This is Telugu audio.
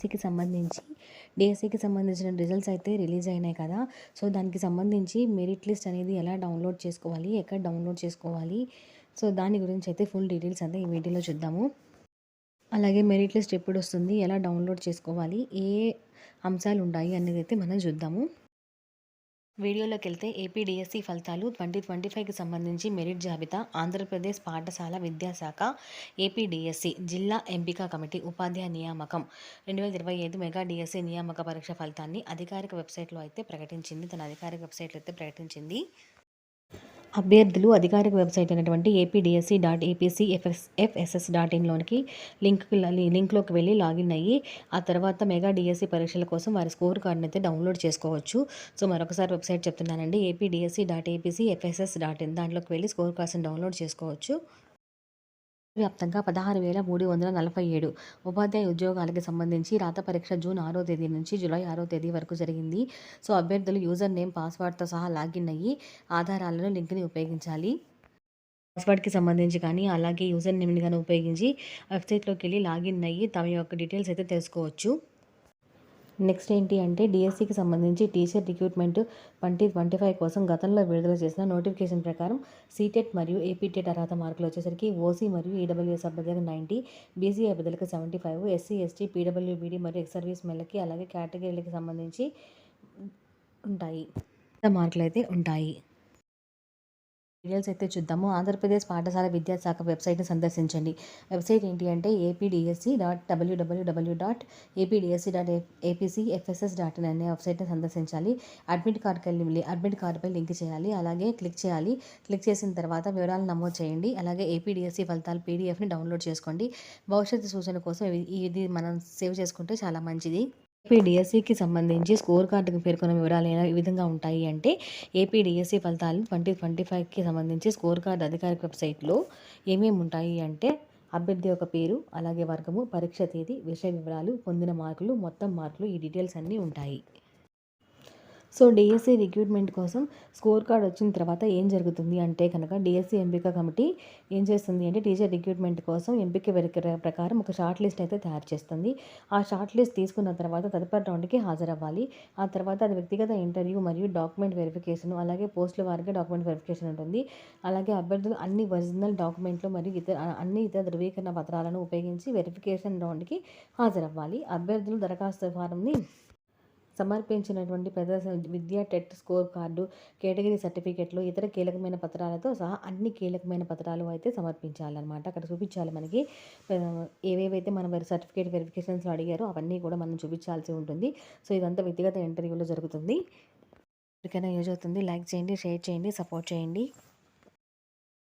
డిఎస్సికి సంబంధించి డిఎస్సికి సంబంధించిన రిజల్ట్స్ అయితే రిలీజ్ అయినాయి కదా. సో దానికి సంబంధించి మెరిట్ లిస్ట్ అనేది ఎలా డౌన్లోడ్ చేసుకోవాలి ఎక్కడ డౌన్లోడ్ చేసుకోవాలి సో దాని గురించి అయితే ఫుల్ డీటెయిల్స్ అంతా ఈ వీడియోలో చూద్దాము. అలాగే మెరిట్ లిస్ట్ ఎప్పుడు వస్తుంది ఎలా డౌన్లోడ్ చేసుకోవాలి ఏ అంశాలు ఉన్నాయి అనేది అయితే మనం చూద్దాము. వీడియోలోకి వెళ్తే ఏపీడిఎస్సి ఫలితాలు ట్వంటీ ట్వంటీ ఫైవ్కి సంబంధించి మెరిట్ జాబితా ఆంధ్రప్రదేశ్ పాఠశాల విద్యాశాఖ ఏపీడిఎస్సి జిల్లా ఎంపిక కమిటీ ఉపాధ్యాయ నియామకం. రెండు వేల ఇరవై ఐదు మెగా డిఎస్సి నియామక పరీక్ష ఫలితాన్ని అధికారిక వెబ్సైట్లో అయితే ప్రకటించింది. తన అధికారిక వెబ్సైట్లో అయితే ప్రకటించింది. అభ్యర్థులు అధికారిక వెబ్సైట్ అయినటువంటి APDSC dot APC FS FSS dot ఇన్లోనికి link లింక్లోకి వెళ్ళి లాగిన్ అయ్యి ఆ తర్వాత మెగా డిఎస్సి పరీక్షల కోసం వారి స్కోర్ కార్డును అయితే డౌన్లోడ్ చేసుకోవచ్చు. సో మరొకసారి వెబ్సైట్ చెప్తున్నానండి APDSC dot APC FSS dot in దాంట్లోకి వెళ్ళి స్కోర్ కార్డ్స్ని డౌన్లోడ్ చేసుకోవచ్చు. వ్యాప్తంగా పదహారు వేల మూడు వందల నలభై ఏడు ఉపాధ్యాయ ఉద్యోగాలకి సంబంధించి రాత పరీక్ష జూన్ ఆరో తేదీ నుంచి జూలై ఆరో తేదీ వరకు జరిగింది. సో అభ్యర్థులు యూజర్ నేమ్ పాస్వర్డ్తో సహా లాగిన్ అయ్యి ఆధారాలను లింక్ని ఉపయోగించాలి. పాస్వర్డ్కి సంబంధించి కానీ అలాగే యూజర్ నేమ్ని కానీ ఉపయోగించి వెబ్సైట్లోకి వెళ్ళి లాగిన్ అయ్యి తమ యొక్క డీటెయిల్స్ అయితే తెలుసుకోవచ్చు. నెక్స్ట్ ఏంటి అంటే డిఎస్సికి సంబంధించి teacher recruitment twenty twenty five కోసం గతంలో విడుదల చేసిన నోటిఫికేషన్ ప్రకారం సీటెట్ మరియు ఏపీటెట్ అర్హత మార్కులు వచ్చేసరికి ఓసీ మరియు ఈడబ్ల్యూఎస్ అభ్యర్థులకు నైంటీ బీసీ అభ్యర్థులకు seventy five SC ST PWBD మరియు ఎక్స్ సర్వీస్ మెన్లకి అలాగే కేటగిరీలకు సంబంధించి ఉంటాయి. మార్కులు అయితే ఉంటాయి. డీటెయిల్స్ అయితే చూద్దాము. ఆంధ్రప్రదేశ్ పాఠశాల విద్యాశాఖ వెబ్సైట్ని సందర్శించండి. వెబ్సైట్ ఏంటి అంటే APDSC dot WWW dot APDSC dot APC FSS dot in అనే వెబ్సైట్ని సందర్శించాలి. అడ్మిట్ కార్డ్కి వెళ్ళి అడ్మిట్ కార్డుపై లింక్ చేయాలి. అలాగే క్లిక్ చేయాలి. క్లిక్ చేసిన తర్వాత వివరాలు నమోదు చేయండి. అలాగే ఏపీడిఎస్సి ఫలితాలు పీడిఎఫ్ని డౌన్లోడ్ చేసుకోండి. భవిష్యత్తు సూచన కోసం ఇది మనం సేవ్ చేసుకుంటే చాలా మంచిది. ఏపీడిఎస్సికి సంబంధించి స్కోర్ కార్డుకు పేర్కొన్న వివరాలు ఏ విధంగా ఉంటాయి అంటే ఏపీడిఎస్సి ఫలితాలు ట్వంటీ ట్వంటీ ఫైవ్కి సంబంధించి స్కోర్ కార్డు అధికారిక వెబ్సైట్లో ఏమేమి ఉంటాయి అంటే అభ్యర్థి యొక్క పేరు అలాగే వర్గము పరీక్ష తేదీ విషయ వివరాలు పొందిన మార్కులు మొత్తం మార్కులు ఈ డీటెయిల్స్ అన్నీ ఉంటాయి. సో డిఎస్సి రిక్రూట్మెంట్ కోసం స్కోర్ కార్డ్ వచ్చిన తర్వాత ఏం జరుగుతుంది అంటే కనుక డిఎస్సి ఎంపిక కమిటీ ఏం చేస్తుంది అంటే టీచర్ రిక్రూట్మెంట్ కోసం ఎంపిక ప్రకారం ఒక షార్ట్ లిస్ట్ అయితే తయారు చేస్తుంది. ఆ షార్ట్ లిస్ట్ తీసుకున్న తర్వాత తదుపరి రౌండ్కి హాజరవ్వాలి. ఆ తర్వాత అది వ్యక్తిగత ఇంటర్వ్యూ మరియు డాక్యుమెంట్ వెరిఫికేషన్ అలాగే పోస్టుల వారికి డాక్యుమెంట్ వెరిఫికేషన్ ఉంటుంది. అలాగే అభ్యర్థులు అన్ని ఒరిజినల్ డాక్యుమెంట్లు మరియు ఇతర అన్ని ఇతర ధృవీకరణ పత్రాలను ఉపయోగించి వెరిఫికేషన్ రౌండ్కి హాజరవ్వాలి. అభ్యర్థులు దరఖాస్తు ఫారంని సమర్పించినటువంటి ప్రదర్శన విద్యా టెట్ స్కోర్ కార్డు కేటగిరీ సర్టిఫికెట్లు ఇతర కీలకమైన పత్రాలతో సహా అన్ని కీలకమైన పత్రాలు అయితే సమర్పించాలన్నమాట. అక్కడ చూపించాలి మనకి. ఏవేవైతే మనం సర్టిఫికేట్ వెరిఫికేషన్స్లో అడిగారో అవన్నీ కూడా మనం చూపించాల్సి ఉంటుంది. సో ఇదంతా వ్యక్తిగత ఇంటర్వ్యూలో జరుగుతుంది. ఎవరికైనా యూజ్ అవుతుంది లైక్ చేయండి షేర్ చేయండి సపోర్ట్ చేయండి.